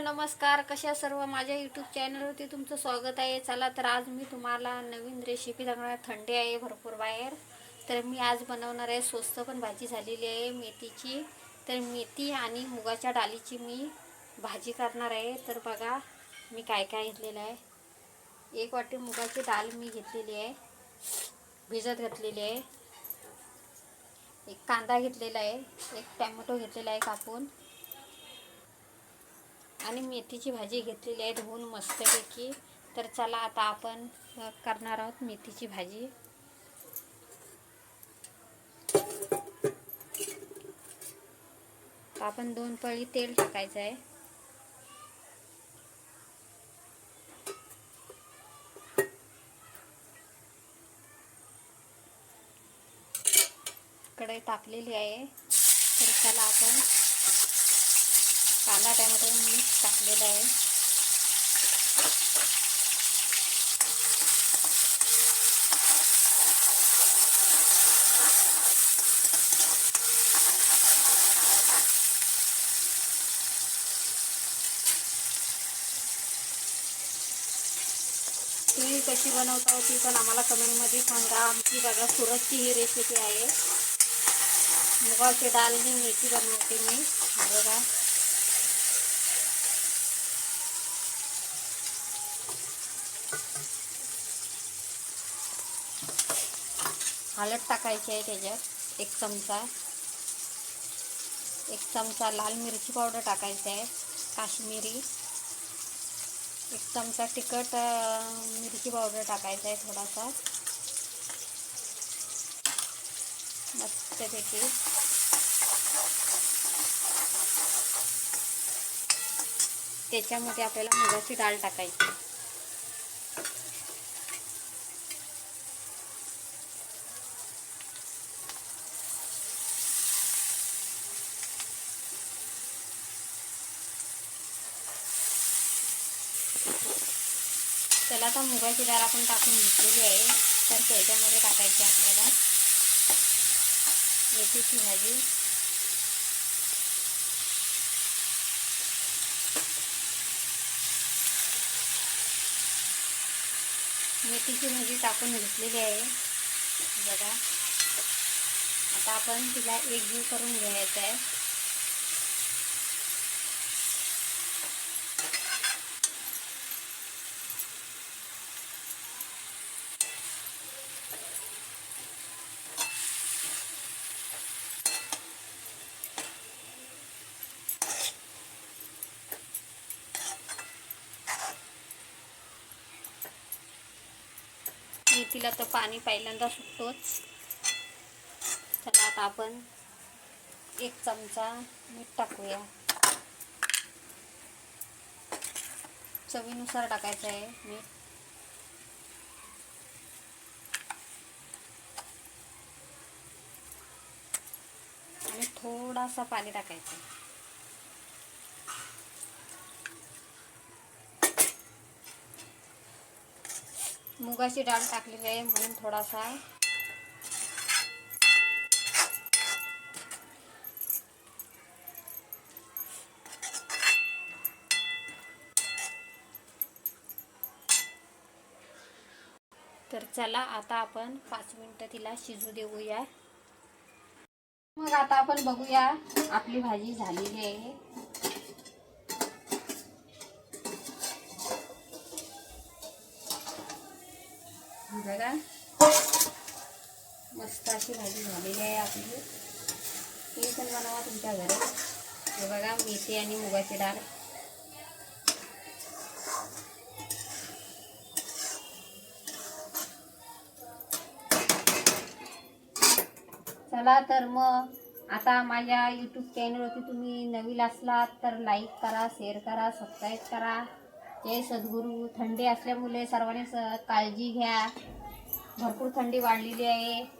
नमस्कार कशा सर्व? माझ्या यूट्यूब चॅनलवरती तुमचं स्वागत आहे. चला तर आज मी तुम्हाला नवीन रेसिपी दाखवणार थंडी आहे भरपूर बाहेर. तर मी आज बनवणार आहे स्वस्त पण भाजी झालेली आहे मेथीची. तर मेथी आणि मुगाच्या डाळीची मी भाजी करणार आहे. तर बघा मी काय काय घेतलेलं आहे. एक वाटी मुगाची डाळ मी घेतलेली आहे. भिजत घातलेली आहे. एक कांदा घेतलेला आहे. एक टॅमॅटो घेतलेला आहे कापून. आणि मेथीची भाजी घेतलेली आहे धुवून मस्तपैकी. तर चला आता आपण करणार आहोत मेथीची भाजी. आपण दोन पळी तेल टाकायचं आहे. कढई तापलेली आहे. तर चला आपण कांदा टॅमॅटो मिक्स टाकलेला आहे. तुम्ही कशी बनवता हो ती पण आम्हाला कमेंटमध्ये सांगा. आमची बघा सुरतची ही रेसिपी आहे. मुगाची डाळनी मेथी बनवते मी. बघा. हळद टाकायची आहे त्याच्यात. एक चमचा. एक चमचा लाल मिरची पावडर टाकायची आहे. काश्मीरी. एक चमचा तिखट मिरची पावडर टाकायचा आहे थोडासा. मस्तपैकी. त्याच्यामध्ये आपल्याला मुगाची डाळ टाकायची त्याला आता मुगाची डाळ आपण टाकून घेतलेली आहे. तर त्याच्यामध्ये टाकायची आपल्याला मेथीची भाजी. मेथीची भाजी टाकून घेतलेली आहे. बघा. आता आपण तिला एक जीव करून घ्यायचं आहे. मेथीला तर पाणी पहिल्यांदा सुटतोच. चला आता आपण एक चमचा मीठ टाकूया. चवीनुसार टाकायचं आहे मीठ. आणि थोडासा पाणी टाकायचं मुगाची डाळ टाकलेली आहे म्हणून थोडासा. तर चला आता आपण पाच मिनिटं तिला शिजू देऊया. मग आता आपण बघूया आपली भाजी झालेली आहे. बघा. मस्त अशी भाजी झालेली आहे आपली. ती पण बनवा तुमच्या घरी. हे बघा मेथी आणि मुगाची डाळ. चला तर मग आता माझ्या यूट्यूब चॅनलवरती तुम्ही नवीन असलात तर लाईक करा शेअर करा सबस्क्राईब करा. हे सद्गुरू थंडी असल्यामुळे सर्वांनी स काळजी घ्या. भरपूर थंडी वाढलेली आहे.